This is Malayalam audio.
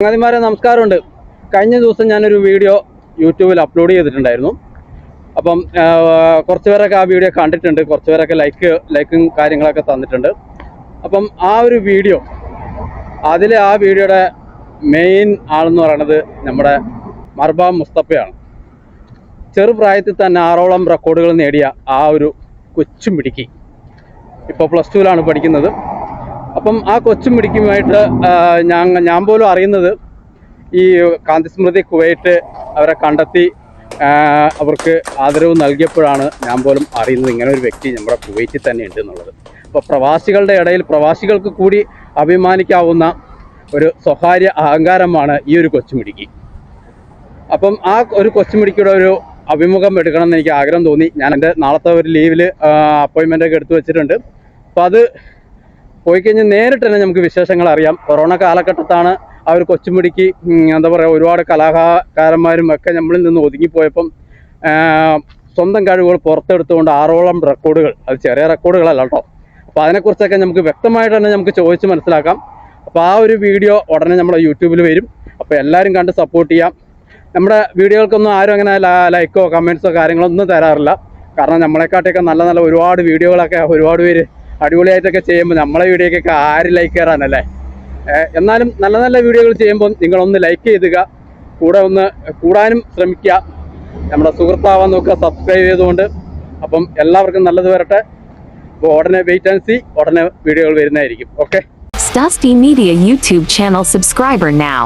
ചങ്ങാതിമാരെ നമസ്കാരമുണ്ട്. കഴിഞ്ഞ ദിവസം ഞാനൊരു വീഡിയോ യൂട്യൂബിൽ അപ്ലോഡ് ചെയ്തിട്ടുണ്ടായിരുന്നു. അപ്പം കുറച്ച് പേരൊക്കെ ആ വീഡിയോ കണ്ടിട്ടുണ്ട്. കുറച്ച് പേരൊക്കെ ലൈക്ക് ലൈക്കും കാര്യങ്ങളൊക്കെ തന്നിട്ടുണ്ട്. അപ്പം ആ ഒരു വീഡിയോ അതിലെ ആ വീഡിയോയുടെ മെയിൻ ആളെന്ന് പറയുന്നത് നമ്മുടെ മർബ മുസ്തഫയാണ്. ചെറുപ്രായത്തിൽ തന്നെ ആറോളം റെക്കോർഡുകൾ നേടിയ ആ ഒരു കൊച്ചും പിടിക്കി ഇപ്പോൾ പ്ലസ് ടുവിലാണ് പഠിക്കുന്നത്. അപ്പം ആ കൊച്ചും പിടിക്കുമായിട്ട് ഞാൻ ഞാൻ പോലും അറിയുന്നത് ഈ കാന്തിസ്മൃതി കുവൈറ്റ് അവരെ കണ്ടെത്തി അവർക്ക് ആദരവ് നൽകിയപ്പോഴാണ് ഞാൻ പോലും അറിയുന്നത് ഇങ്ങനെ ഒരു വ്യക്തി നമ്മുടെ കുവൈറ്റിൽ തന്നെ ഉണ്ട് എന്നുള്ളത്. അപ്പോൾ പ്രവാസികളുടെ ഇടയിൽ പ്രവാസികൾക്ക് കൂടി അഭിമാനിക്കാവുന്ന ഒരു സ്വകാര്യ അഹങ്കാരമാണ് ഈ ഒരു കൊച്ചുമിടുക്കി അപ്പം ആ ഒരു കൊച്ചുമിടിക്കയുടെ ഒരു അഭിമുഖം എടുക്കണം എന്ന് എനിക്ക് ആഗ്രഹം തോന്നി. ഞാൻ എന്റെ നാളത്തെ ഒരു ലീവിൽ അപ്പോയിൻമെന്റ് ഒക്കെ എടുത്തു വെച്ചിട്ടുണ്ട്. അപ്പോൾ അത് പോയി കഴിഞ്ഞാൽ നേരിട്ട് തന്നെ നമുക്ക് വിശേഷങ്ങൾ അറിയാം. കൊറോണ കാലഘട്ടത്താണ് ആ ഒരു കൊച്ചുമുടിക്ക് എന്താ പറയുക ഒരുപാട് കലാകാരന്മാരും ഒക്കെ നമ്മളിൽ നിന്ന് ഒതുങ്ങിപ്പോയപ്പം സ്വന്തം കഴിവുകൾ പുറത്തെടുത്തുകൊണ്ട് ആറോളം റെക്കോർഡുകൾ അത് ചെറിയ റെക്കോർഡുകളല്ല കേട്ടോ. അപ്പോൾ അതിനെക്കുറിച്ചൊക്കെ നമുക്ക് വ്യക്തമായിട്ട് തന്നെ നമുക്ക് ചോദിച്ച് മനസ്സിലാക്കാം. അപ്പോൾ ആ ഒരു വീഡിയോ ഉടനെ നമ്മുടെ യൂട്യൂബിൽ വരും. അപ്പോൾ എല്ലാവരും കണ്ട് സപ്പോർട്ട് ചെയ്യാം. നമ്മുടെ വീഡിയോകൾക്കൊന്നും ആരും അങ്ങനെ ലൈക്കോ കമൻസോ കാര്യങ്ങളോ ഒന്നും തരാറില്ല. കാരണം നമ്മളെക്കാട്ടിയൊക്കെ നല്ല നല്ല ഒരുപാട് വീഡിയോകളൊക്കെ ഒരുപാട് പേര് അടിപൊളിയായിട്ടൊക്കെ ചെയ്യുമ്പോൾ നമ്മളെ വീഡിയോക്കൊക്കെ ആര് ലൈക്ക് കയറാനല്ലേ എന്നാലും നല്ല നല്ല വീഡിയോകൾ ചെയ്യുമ്പോൾ നിങ്ങളൊന്ന് ലൈക്ക് ചെയ്തുക. കൂടെ ഒന്ന് കൂടാനും ശ്രമിക്കുക. നമ്മുടെ സുഹൃത്താവാൻ നോക്കുക സബ്സ്ക്രൈബ് ചെയ്തുകൊണ്ട്. അപ്പം എല്ലാവർക്കും നല്ലത് വരട്ടെ. അപ്പോൾ ഉടനെ വെയിറ്റ് ആൻഡ് സി ഉടനെ വീഡിയോകൾ വരുന്നതായിരിക്കും. Okay Stusty Media YouTube channel subscriber now.